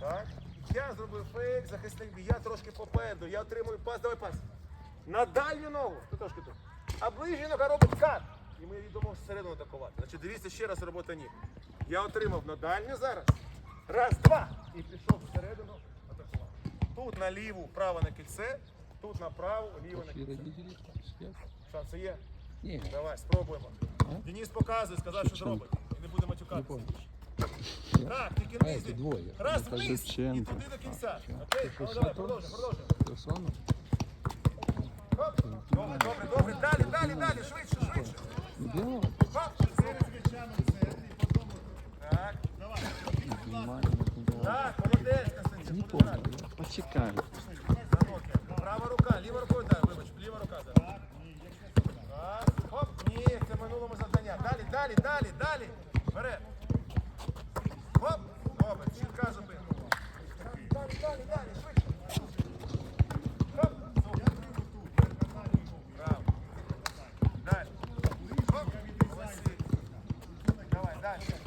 Так. Я зробив фейк, захисник бій, я трошки попереду, я отримую пас, давай пас. На дальню ногу, ти трошки тут. А ближня нога робить кат. І ми йдемо всередину атакувати. Значить, дивіться ще раз робота ніг. Я отримав на дальню зараз. Раз, два. І пішов всередину атакувати. Тут на ліву, право на кільце, тут на праву, ліво на кільце. Шанси є? Не, Давай, спробуємо. Денис показує, сказав, що зробить. І не буде не матюкатися. Так, тільки А, вниз. это двое. Раз Это вниз і Шевченко. туди до кінця. А, всё. Окей? Ты Ну, что, давай, Сатон? продовжуй, продовжуй. Херсона? Хоп. Добре, добре, добре. Далі, далі, далі, швидше, швидше. Белого? Хоп. Так, Внимание. так, молодець, Константин. Не Буде понял. грати. я Почекай. За ноги. Права рука, ліва рукою, дай, вибач, ліва рука зараз. Раз, хоп, ні, це минулому завдання. Далі, далі, далі, далі. Дальше.